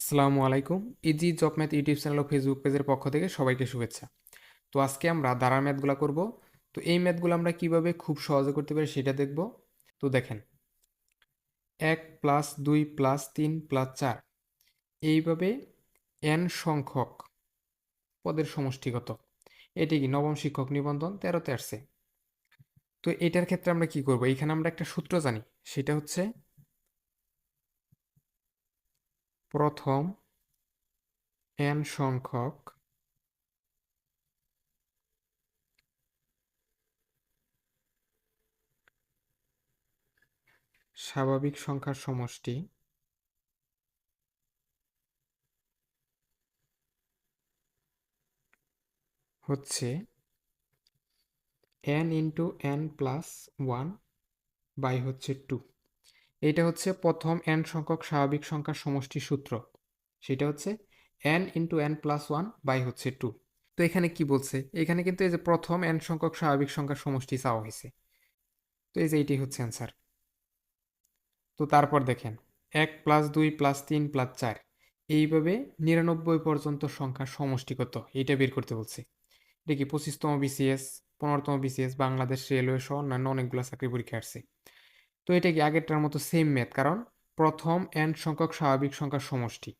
আসসালামু আলাইকুম। Easy job math YouTube channel ও Facebook পেজের পক্ষ থেকে সবাইকে শুভেচ্ছা। তো আজকে আমরা দাঁড়ার ম্যাথগুলো করব। তো এই ম্যাথগুলো আমরা কীভাবে খুব সহজে করতে পারি সেটা দেখব। তো দেখেন, এক প্লাস দুই প্লাস তিন প্লাস চার, এইভাবে এন সংখ্যক পদের সমষ্টিগত। এটি কি নবম শিক্ষক নিবন্ধন তেরোতে আসছে। তো এটার ক্ষেত্রে আমরা কি করব? এখানে আমরা একটা সূত্র জানি, সেটা হচ্ছে প্রথম এন সংখ্যক স্বাভাবিক সংখ্যার সমষ্টি হচ্ছে n into n plus one by হচ্ছে টু এইটা হচ্ছে প্রথম এন সংখ্যক স্বাভাবিক সংখ্যার সমষ্টি সূত্র। সেটা হচ্ছে n into n plus one by হচ্ছে টু তো এখানে কি বলছে? এখানে কিন্তু এই যে প্রথম এন সংখ্যক স্বাভাবিক সংখ্যার সমষ্টি চাওয়া হয়েছে। তো এই যে এইটি হচ্ছে অ্যান্সার তো তারপর দেখেন, এক প্লাস দুই প্লাস তিন প্লাস চার, এইভাবে নিরানব্বই পর্যন্ত সংখ্যার সমষ্টি কত? এইটা বের করতে বলছে। এটা কি পঁচিশতম বিসিএস পনেরোতম বিসিএস বাংলাদেশ রেলওয়ে সহ অন্যান্য অনেকগুলো চাকরি পরীক্ষা আসছে। তো এটা কি আগেরটার মতো সেম ম্যাথ কারণ প্রথম এন সংখ্যক স্বাভাবিক সংখ্যার সমষ্টি।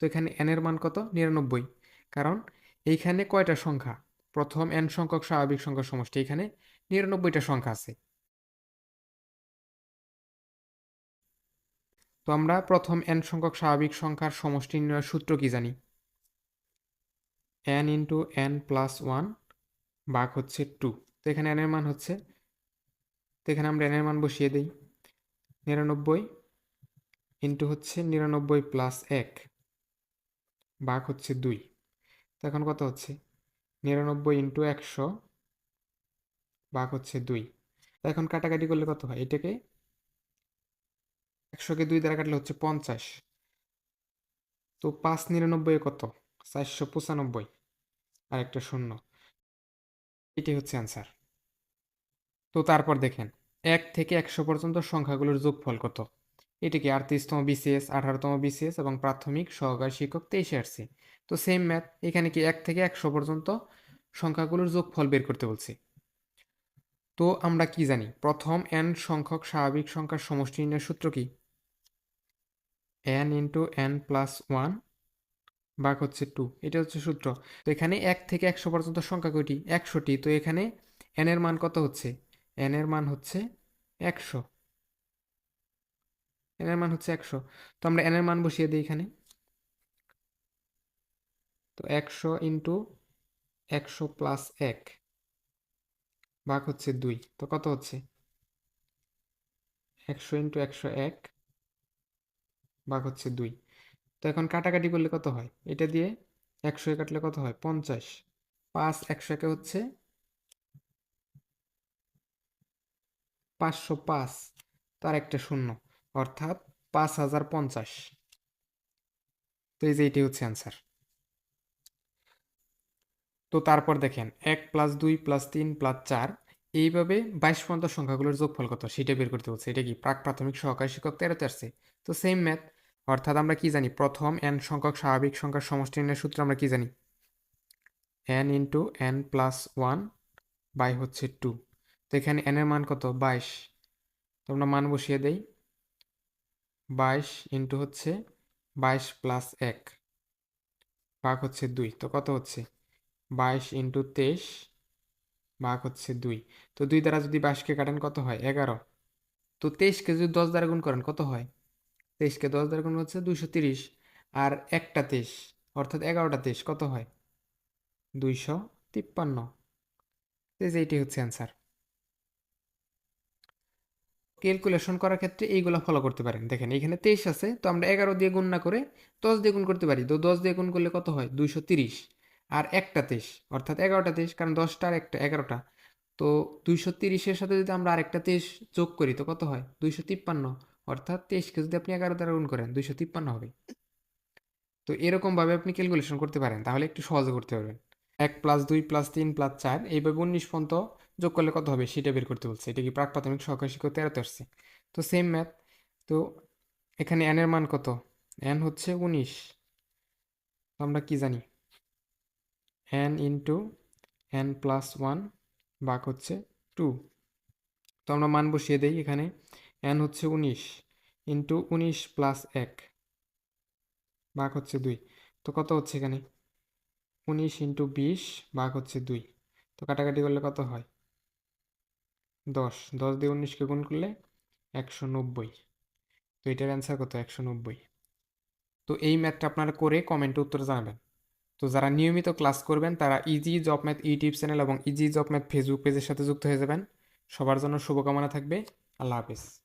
তো এখানে এন এর মান কত? নিরানব্বই। কারণ এইখানে কয়টা সংখ্যা? প্রথম এন সংখ্যক স্বাভাবিক সংখ্যার সমষ্টি, এখানে নিরানব্বইটা সংখ্যা আছে। তো আমরা প্রথম এন সংখ্যক স্বাভাবিক সংখ্যার সমষ্টি নির্ণয়ের সূত্র কি জানি? N into n plus one by হচ্ছে টু তো এখানে এন এর মান হচ্ছে তো এখানে আমরা এন এর মান বসিয়ে দিই। নিরানব্বই ইন্টু হচ্ছে নিরানব্বই প্লাস এক ভাগ হচ্ছে দুই। তো এখন কত হচ্ছে? নিরানব্বই ইন্টু একশো ভাগ হচ্ছে দুই। তো এখন কাটাকাটি করলে কত হয়? এটাকে একশোকে দুই দ্বারা কাটলে হচ্ছে পঞ্চাশ। তো পাঁচ নিরানব্বই কত? চারশো পঁচানব্বই। আর একটা শূন্য। এটাই হচ্ছে অ্যান্সার তো তারপর দেখেন, এক থেকে একশো পর্যন্ত সংখ্যাগুলোর যোগফল কত? এটিকে আটত্রিশতম বিসিএস, আঠারোতম বিসিএস এবং প্রাথমিক সহকারী শিক্ষক তেইশে আসছে তো সেম ম্যাথ এখানে কি এক থেকে একশো পর্যন্ত সংখ্যাগুলোর যোগফল বের করতে বলছি। তো আমরা কি জানি? প্রথম এন সংখ্যক স্বাভাবিক সংখ্যার সমষ্টি নির্ণয়ের সূত্র কি? N into n plus one ভাগ হচ্ছে টু এটা হচ্ছে সূত্র। তো এখানে এক থেকে একশো পর্যন্ত সংখ্যা কয়টি? একশোটি। তো এখানে এন এর মান কত হচ্ছে? এন এর মান হচ্ছে একশো। এন এর মান হচ্ছে একশো। তো আমরা এন এর মান বসিয়ে দিই এখানে। তো একশো ইন্টু একশো প্লাস এক ভাগ হচ্ছে দুই। তো কত হচ্ছে? একশো ইন্টু একশো এক ভাগ হচ্ছে দুই। তো এখন কাটাকাটি করলে কত হয়? এটা দিয়ে একশো কাটলে কত হয়? পঞ্চাশ। পাঁচ একশো একে হচ্ছে পাঁচশো পাঁচ, তার একটা শূন্য, অর্থাৎ পাঁচ হাজার পঞ্চাশ। তো এই যে এটি হচ্ছে অ্যান্সার তো তারপর দেখেন, এক প্লাস দুই প্লাস তিন প্লাস চার, এইভাবে বাইশ পর্যন্ত সংখ্যাগুলোর যোগফল কত? সেটা বের করতে হচ্ছে এটা কি? প্রাক প্রাথমিক সহকারী শিক্ষক তেরোতে আসছে। তো সেম ম্যাথ অর্থাৎ আমরা কি জানি? প্রথম এন সংখ্যক স্বাভাবিক সংখ্যার সমষ্টি নির্ণয়ের সূত্র আমরা কি জানি? N into n plus one by হচ্ছে টু তো এখানে এন এর মান কত? বাইশ। তো আমরা মান বসিয়ে দেই। বাইশ ইন্টু হচ্ছে বাইশ প্লাস এক। ভাগ হচ্ছে দুই। তো কত হচ্ছে? বাইশ ইন্টু তেইশ ভাগ হচ্ছে দুই। তো দুই দ্বারা যদি বাইশকে কাটেন কত হয়? এগারো। তো তেইশকে যদি দশ দ্বারা গুণ করেন কত হয়? তেইশকে দশ দ্বারা গুণ হচ্ছে দুইশো তিরিশ। আর একটা তেইশ, অর্থাৎ এগারোটা তেইশ, কত হয়? দুইশো তিপ্পান্ন। এই এইটি হচ্ছে অ্যান্সার ক্যালকুলেশন করার ক্ষেত্রে এইগুলো ফলো করতে পারেন। দেখেন, এখানে তেইশ আছে, তো আমরা এগারো দিয়ে গুণ না করে দশ দিয়ে গুণ করতে পারি। তো দশ দিয়ে গুণ করলে কত হয়? দুইশো তিরিশ। আর একটা তেইশ, অর্থাৎ এগারোটা তেইশ, কারণ দশটা আর একটা, এগারোটা। তো দুইশো তিরিশের সাথে যদি আমরা আরেকটা তেইশ যোগ করি, তো কত হয়? দুইশো তিপ্পান্ন। অর্থাৎ তেইশকে যদি আপনি এগারো দ্বারা গুণ করেন, দুইশো তিপ্পান্ন হবে। তো এরকমভাবে আপনি ক্যালকুলেশন করতে পারেন। তাহলে একটু সহজে করতে পারবেন। এক প্লাস দুই প্লাস তিন প্লাস চার, এইভাবে উনিশ পর্যন্ত যোগ করলে কত হবে? সেটা বের করতে বলছে। এটা কি প্রাক প্রাথমিক সহকারী শিক্ষক তেরোতে আসছে? তো সেম ম্যাথ তো এখানে এনের মান কত? এন হচ্ছে উনিশ। আমরা কি জানি? N into n plus one by হচ্ছে টু তো আমরা মান বসিয়ে দেই এখানে। এন হচ্ছে উনিশ ইন্টু উনিশ প্লাস এক ভাগ হচ্ছে দুই। তো কত হচ্ছে এখানে? উনিশ ইন্টু বিশ ভাগ হচ্ছে দুই। তো কাটাকাটি করলে কত হয়? দশ দশ দিয়ে উনিশকে গুণ করলে একশো নব্বই। তো এটার অ্যান্সার কত? একশো নব্বই। তো এই ম্যাথটা আপনারা করে কমেন্টে উত্তর জানাবেন। তো যারা নিয়মিত ক্লাস করবেন, তারা easy job math YouTube channel এবং ইজি জব ম্যাথ ফেসবুক পেজের সাথে যুক্ত হয়ে যাবেন। সবার জন্য শুভকামনা থাকবে। আল্লাহ হাফিজ।